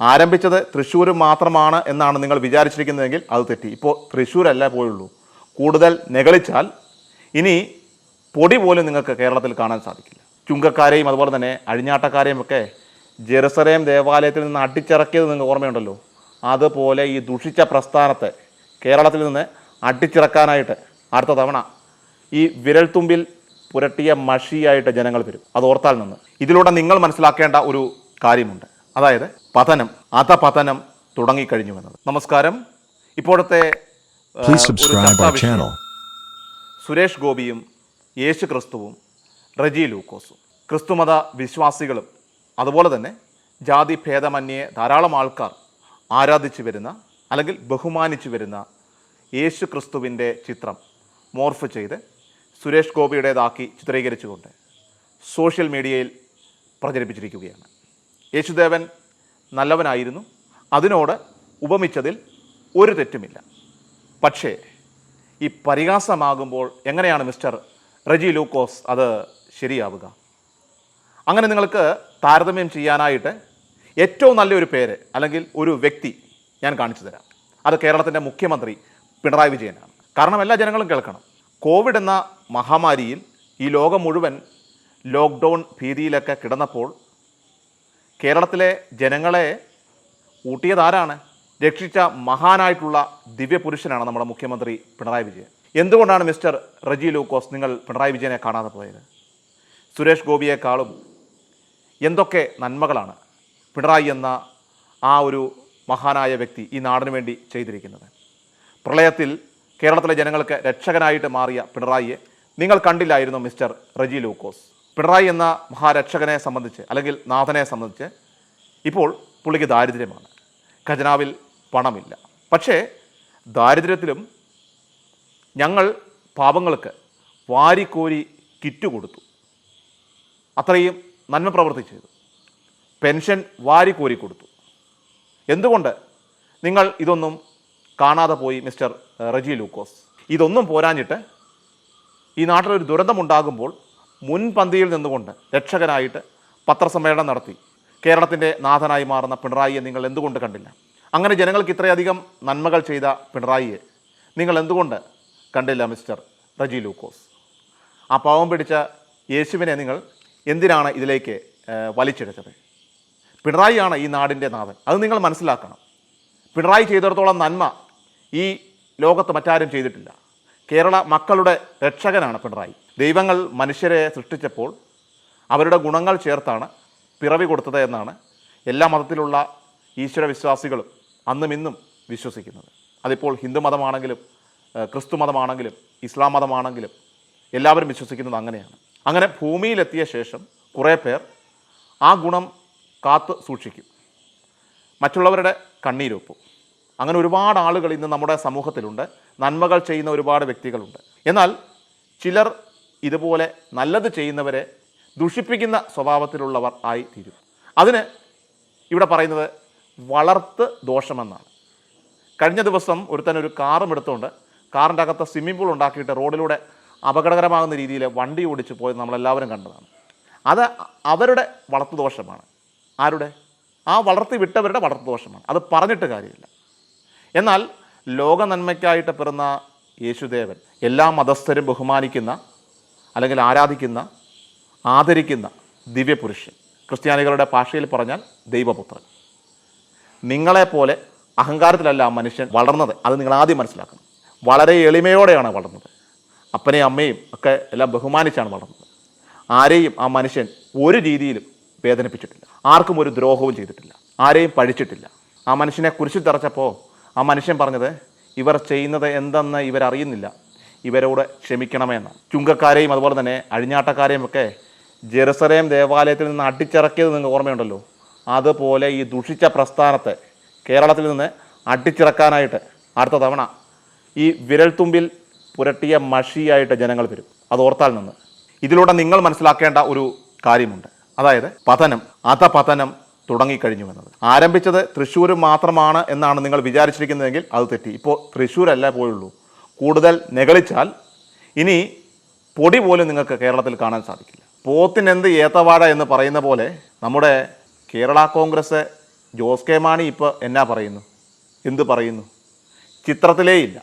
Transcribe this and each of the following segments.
ആരംഭിച്ചത് തൃശ്ശൂർ മാത്രമാണ് എന്നാണ് നിങ്ങൾ വിചാരിച്ചിരിക്കുന്നതെങ്കിൽ അത് തെറ്റി. ഇപ്പോൾ തൃശ്ശൂരല്ല പോയുള്ളൂ. കൂടുതൽ നെകളിച്ചാൽ ഇനി പൊടി പോലും നിങ്ങൾക്ക് കേരളത്തിൽ കാണാൻ സാധിക്കില്ല. ചുങ്കക്കാരെയും അതുപോലെ തന്നെ അഴിഞ്ഞാട്ടക്കാരെയും ഒക്കെ ജെറുസലേം ദേവാലയത്തിൽ നിന്ന് അടിച്ചിറക്കിയത് നിങ്ങൾക്ക് ഓർമ്മയുണ്ടല്ലോ? അതുപോലെ ഈ ദുഷിച്ച പ്രസ്ഥാനത്തെ കേരളത്തിൽ നിന്ന് അടിച്ചിറക്കാനായിട്ട് അടുത്ത തവണ ഈ വിരൽത്തുമ്പിൽ പുരട്ടിയ മഷിയായിട്ട് ജനങ്ങൾ വരും. അത് ഓർത്താൽ നിന്ന്. ഇതിലൂടെ നിങ്ങൾ മനസ്സിലാക്കേണ്ട ഒരു കാര്യമുണ്ട്. അതായത് പതനം അധപതനം തുടങ്ങിക്കഴിഞ്ഞുവെന്നത്. നമസ്കാരം. ഇപ്പോഴത്തെ. സുരേഷ് ഗോപിയും യേശു ക്രിസ്തുവും റജി ലൂക്കോസും. ക്രിസ്തുമത വിശ്വാസികളും അതുപോലെ തന്നെ ജാതി ഭേദമന്യേ ധാരാളം ആൾക്കാർ ആരാധിച്ചു വരുന്ന അല്ലെങ്കിൽ ബഹുമാനിച്ചു വരുന്ന യേശു ക്രിസ്തുവിന്റെ ചിത്രം മോർഫ് ചെയ്ത് സുരേഷ് ഗോപിയുടേതാക്കി ചിത്രീകരിച്ചുകൊണ്ട് സോഷ്യൽ മീഡിയയിൽ പ്രചരിപ്പിച്ചിരിക്കുകയാണ്. യേശുദേവൻ നല്ലവനായിരുന്നു. അതിനോട് ഉപമിച്ചതിൽ ഒരു തെറ്റുമില്ല. പക്ഷേ ഈ പരിഹാസമാകുമ്പോൾ എങ്ങനെയാണ് മിസ്റ്റർ റെജി ലൂക്കോസ് അത് ശരിയാവുക? അങ്ങനെ നിങ്ങൾക്ക് താരതമ്യം ചെയ്യാനായിട്ട് ഏറ്റവും നല്ലൊരു പേര് അല്ലെങ്കിൽ ഒരു വ്യക്തി ഞാൻ കാണിച്ചു തരാം. അത് കേരളത്തിന്റെ മുഖ്യമന്ത്രി പിണറായി വിജയനാണ്. കാരണം എല്ലാ ജനങ്ങളും കേൾക്കണം. കോവിഡ് എന്ന മഹാമാരിയിൽ ഈ ലോകം മുഴുവൻ ലോക്ക്ഡൗൺ ഭീതിയിലൊക്കെ കിടന്നപ്പോൾ കേരളത്തിലെ ജനങ്ങളെ ഊട്ടിയതാരാണ്? രക്ഷിച്ച മഹാനായിട്ടുള്ള ദിവ്യപുരുഷനാണ് നമ്മുടെ മുഖ്യമന്ത്രി പിണറായി വിജയൻ. എന്തുകൊണ്ടാണ് മിസ്റ്റർ റജി ലൂക്കോസ് നിങ്ങൾ പിണറായി വിജയനെ കാണാതെ പോയത്? സുരേഷ് ഗോപിയേക്കാളും എന്തൊക്കെ നന്മകളാണ് പിണറായി എന്ന ആ ഒരു മഹാനായ വ്യക്തി ഈ നാടിനു വേണ്ടി ചെയ്തിരിക്കുന്നത്? പ്രളയത്തിൽ കേരളത്തിലെ ജനങ്ങൾക്ക് രക്ഷകനായിട്ട് മാറിയ പിണറായിയെ നിങ്ങൾ കണ്ടില്ലായിരുന്നു മിസ്റ്റർ റജി ലൂക്കോസ്? പിണറായി എന്ന മഹാരക്ഷകനെ സംബന്ധിച്ച് അല്ലെങ്കിൽ നാഥനെ സംബന്ധിച്ച് ഇപ്പോൾ പുള്ളിക്ക് ദാരിദ്ര്യമാണ്. ഖജനാവിൽ പണമില്ല. പക്ഷേ ദാരിദ്ര്യത്തിലും ഞങ്ങൾ പാപങ്ങൾക്ക് വാരിക്കോരി കിറ്റ് കൊടുത്തു. അത്രയും നന്മ പ്രവൃത്തി ചെയ്തു. പെൻഷൻ വാരിക്കോരി കൊടുത്തു. എന്തുകൊണ്ട്? നിങ്ങൾ ഇതൊന്നും കാണാതെ പോയി മിസ്റ്റർ റജി ലൂക്കോസ്. ഇതൊന്നും പോരാഞ്ഞിട്ട് ഈ നാട്ടിലൊരു ദുരന്തമുണ്ടാകുമ്പോൾ മുൻപന്തിയിൽ നിന്നുകൊണ്ട് രക്ഷകനായിട്ട് പത്രസമ്മേളനം നടത്തി. കേരളത്തിന്റെ നാഥനായി മാറുന്ന പിണറായിയെ നിങ്ങൾ എന്തുകൊണ്ട് കണ്ടില്ല? അങ്ങനെ ജനങ്ങൾക്ക് ഇത്രയധികം നന്മകൾ ചെയ്ത പിണറായിയെ നിങ്ങൾ എന്തുകൊണ്ട് കണ്ടില്ല മിസ്റ്റർ റജി ലൂക്കോസ്? ആ പാവം പിടിച്ച യേശുവിനെ നിങ്ങൾ എന്തിനാണ് ഇതിലേക്ക് വലിച്ചെടുത്തത് പിണറായിയാണ് ഈ നാടിന്റെ നാഥൻ. അത് നിങ്ങൾ മനസ്സിലാക്കണം. പിണറായി ചെയ്തിടത്തോളം നന്മ ഈ ലോകത്ത് മറ്റാരും ചെയ്തിട്ടില്ല. കേരള മക്കളുടെ രക്ഷകനാണ് പിണറായി. ദൈവങ്ങൾ മനുഷ്യരെ സൃഷ്ടിച്ചപ്പോൾ അവരുടെ ഗുണങ്ങൾ ചേർത്താണ് പിറവി കൊടുത്തത് എന്നാണ് എല്ലാ മതത്തിലുള്ള ഈശ്വര വിശ്വാസികളും അന്നും ഇന്നും വിശ്വസിക്കുന്നത്. അതിപ്പോൾ ഹിന്ദു മതമാണെങ്കിലും ക്രിസ്തു മതമാണെങ്കിലും ഇസ്ലാം മതമാണെങ്കിലും എല്ലാവരും വിശ്വസിക്കുന്നത് അങ്ങനെയാണ്. അങ്ങനെ ഭൂമിയിലെത്തിയ ശേഷം കുറേ പേർ ആ ഗുണം കാത്തു സൂക്ഷിക്കും. മറ്റുള്ളവരുടെ കണ്ണീരൊപ്പും. അങ്ങനെ ഒരുപാട് ആളുകൾ ഇന്ന് നമ്മുടെ സമൂഹത്തിലുണ്ട്. നന്മകൾ ചെയ്യുന്ന ഒരുപാട് വ്യക്തികളുണ്ട്. എന്നാൽ ചിലർ ഇതുപോലെ നല്ലത് ചെയ്യുന്നവരെ ദുഷിപ്പിക്കുന്ന സ്വഭാവത്തിലുള്ളവർ ആയി തീരും. അതിന് ഇവിടെ പറയുന്നത് വളർത്ത് ദോഷമെന്നാണ്. കഴിഞ്ഞ ദിവസം ഒരുത്തൻ ഒരു കാറും എടുത്തുകൊണ്ട് കാറിന്റെ അകത്ത് സ്വിമ്മിംഗ് പൂൾ ഉണ്ടാക്കിയിട്ട് റോഡിലൂടെ അപകടകരമാകുന്ന രീതിയിൽ വണ്ടി ഓടിച്ച് പോയത് നമ്മളെല്ലാവരും കണ്ടതാണ്. അത് അവരുടെ വളർത്തു ദോഷമാണ്. ആരുടെ? ആ വളർത്തി വിട്ടവരുടെ വളർത്തു ദോഷമാണ്. അത് പറഞ്ഞിട്ട് കാര്യമില്ല. എന്നാൽ ലോക നന്മയ്ക്കായിട്ട് പിറന്ന യേശുദേവൻ എല്ലാ മതസ്ഥരും ബഹുമാനിക്കുന്ന അല്ലെങ്കിൽ ആരാധിക്കുന്ന ആദരിക്കുന്ന ദിവ്യപുരുഷൻ. ക്രിസ്ത്യാനികളുടെ ഭാഷയിൽ പറഞ്ഞാൽ ദൈവപുത്രൻ. നിങ്ങളെപ്പോലെ അഹങ്കാരത്തിലല്ല മനുഷ്യൻ വളർന്നത്. അത് നിങ്ങൾ ആദ്യം മനസ്സിലാക്കണം. വളരെ എളിമയോടെയാണ് വളർന്നത്. അപ്പനെയും അമ്മയും ഒക്കെ എല്ലാം ബഹുമാനിച്ചാണ് വളർന്നത്. ആരെയും ആ മനുഷ്യൻ ഒരു രീതിയിലും വേദനിപ്പിച്ചിട്ടില്ല. ആർക്കും ഒരു ദ്രോഹവും ചെയ്തിട്ടില്ല. ആരെയും പഴിച്ചിട്ടില്ല. ആ മനുഷ്യനെ കുരിശിൽ തറച്ചപ്പോൾ ആ മനുഷ്യൻ പറഞ്ഞത് ഇവർ ചെയ്യുന്നത് എന്തെന്ന് ഇവരറിയുന്നില്ല. ഇവരോട് ക്ഷമിക്കണമെന്ന്. ചുങ്കക്കാരെയും അതുപോലെ തന്നെ അഴിഞ്ഞാട്ടക്കാരെയും ഒക്കെ ജെറുസലേം ദേവാലയത്തിൽ നിന്ന് അടിച്ചിറക്കിയത് നിങ്ങൾക്ക് ഓർമ്മയുണ്ടല്ലോ? അതുപോലെ ഈ ദുഷിച്ച പ്രസ്ഥാനത്തെ കേരളത്തിൽ നിന്ന് അടിച്ചിറക്കാനായിട്ട് അടുത്ത തവണ ഈ വിരൽത്തുമ്പിൽ പുരട്ടിയ മഷിയായിട്ട് ജനങ്ങൾ വരും. അത് ഓർത്താൽ നിന്ന്. ഇതിലൂടെ നിങ്ങൾ മനസ്സിലാക്കേണ്ട ഒരു കാര്യമുണ്ട്. അതായത് പതനം അധപതനം തുടങ്ങിക്കഴിഞ്ഞുവെന്നത് ആരംഭിച്ചത് തൃശ്ശൂർ മാത്രമാണ് എന്നാണ് നിങ്ങൾ വിചാരിച്ചിരിക്കുന്നതെങ്കിൽ അത് തെറ്റി. ഇപ്പോൾ തൃശ്ശൂരല്ല പോയുള്ളൂ. കൂടുതൽ നെകളിച്ചാൽ ഇനി പൊടി പോലും നിങ്ങൾക്ക് കേരളത്തിൽ കാണാൻ സാധിക്കില്ല. പോത്തിനെന്ത് ഏത്തവാഴ എന്ന് പറയുന്ന പോലെ നമ്മുടെ കേരള കോൺഗ്രസ് ജോസ് കെ മാണി ഇപ്പോൾ എന്നാ പറയുന്നു? എന്ത് പറയുന്നു? ചിത്രത്തിലേ ഇല്ല.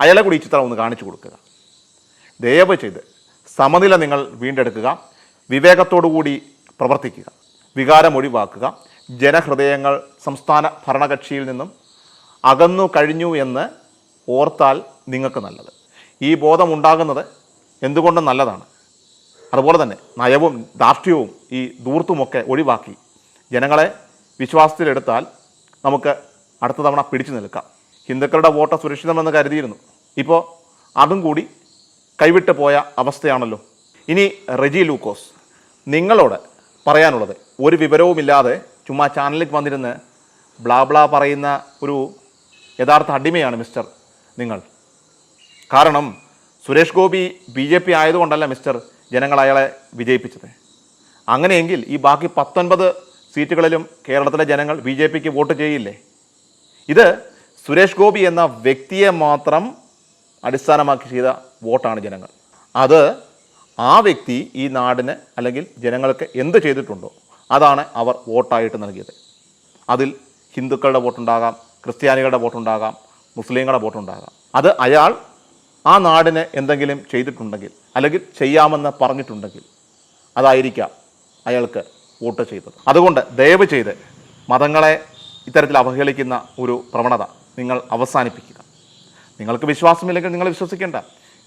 അയാളെ കൂടി ഈ ചിത്രം ഒന്ന് കാണിച്ചു കൊടുക്കുക. ദയവ് ചെയ്ത് സമനില നിങ്ങൾ വീണ്ടെടുക്കുക. വിവേകത്തോടു കൂടി പ്രവർത്തിക്കുക. വികാരം ഒഴിവാക്കുക. ജനഹൃദയങ്ങൾ സംസ്ഥാന ഭരണകക്ഷിയിൽ നിന്നും അകന്നു കഴിഞ്ഞു എന്ന് ഓർത്താൽ നിങ്ങൾക്ക് നല്ലത്. ഈ ബോധമുണ്ടാകുന്നത് എന്തുകൊണ്ടും നല്ലതാണ്. അതുപോലെ തന്നെ നയവും ധാർഷ്ട്യവും ഈ ദൂർത്തുമൊക്കെ ഒഴിവാക്കി ജനങ്ങളെ വിശ്വാസത്തിലെടുത്താൽ നമുക്ക് അടുത്ത തവണ പിടിച്ചു നിൽക്കാം. ഹിന്ദുക്കളുടെ വോട്ട് സുരക്ഷിതമെന്ന് കരുതിയിരുന്നു. ഇപ്പോൾ അതും കൂടി കൈവിട്ട് പോയ അവസ്ഥയാണല്ലോ. ഇനി റെജി ലൂക്കോസ് നിങ്ങളോട് പറയാനുള്ളത് ഒരു വിവരവുമില്ലാതെ ചുമ്മാ ചാനലിൽ വന്നിരുന്ന് ബ്ലാ ബ്ലാ പറയുന്ന ഒരു യഥാർത്ഥ അടിമയാണ് മിസ്റ്റർ നിങ്ങൾ. കാരണം Suresh Gopi B J P ആയതുകൊണ്ടല്ല mister ജനങ്ങൾ അയാളെ വിജയിപ്പിച്ചത്. അങ്ങനെയെങ്കിൽ ഈ ബാക്കി പത്തൊൻപത് സീറ്റുകളിലും കേരളത്തിലെ ജനങ്ങൾ ബി ജെ പിക്ക് വോട്ട് ചെയ്യില്ലേ? ഇത് സുരേഷ് ഗോപി എന്ന വ്യക്തിയെ മാത്രം അടിസ്ഥാനമാക്കി ചെയ്ത വോട്ടാണ് ജനങ്ങൾ. അത് ആ വ്യക്തി ഈ നാടിന് അല്ലെങ്കിൽ ജനങ്ങൾക്ക് എന്ത് ചെയ്തിട്ടുണ്ടോ അതാണ് അവർ വോട്ടായിട്ട് നൽകിയത്. അതിൽ ഹിന്ദുക്കളുടെ വോട്ടുണ്ടാകാം ക്രിസ്ത്യാനികളുടെ വോട്ടുണ്ടാകാം മുസ്ലിങ്ങളുടെ വോട്ടുണ്ടാകാം. അത് അയാൾ ആ നാടിന് എന്തെങ്കിലും ചെയ്തിട്ടുണ്ടെങ്കിൽ അല്ലെങ്കിൽ ചെയ്യാമെന്ന് പറഞ്ഞിട്ടുണ്ടെങ്കിൽ അതായിരിക്കാം അയാൾക്ക് വോട്ട് ചെയ്തത്. അതുകൊണ്ട് ദയവ് ചെയ്ത് മതങ്ങളെ ഇത്തരത്തിൽ അവഹേളിക്കുന്ന ഒരു പ്രവണത നിങ്ങൾ അവസാനിപ്പിക്കുക. നിങ്ങൾക്ക് വിശ്വാസമില്ലെങ്കിൽ നിങ്ങൾ വിശ്വസിക്കേണ്ട.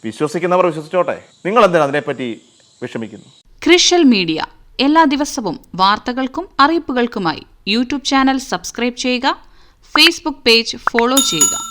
വിശ്വസിക്കുന്നവർ വിശ്വസിച്ചോട്ടെ. നിങ്ങൾ എന്തിനാ അതിനെപ്പറ്റി വിഷമിക്കുന്നു? ക്രിഷ്യൽ മീഡിയ എല്ലാ ദിവസവും വാർത്തകൾക്കും അറിയിപ്പുകൾക്കുമായി യൂട്യൂബ് ചാനൽ സബ്സ്ക്രൈബ് ചെയ്യുക ഫേസ്ബുക്ക് പേജ് ഫോളോ ചെയ്യുക.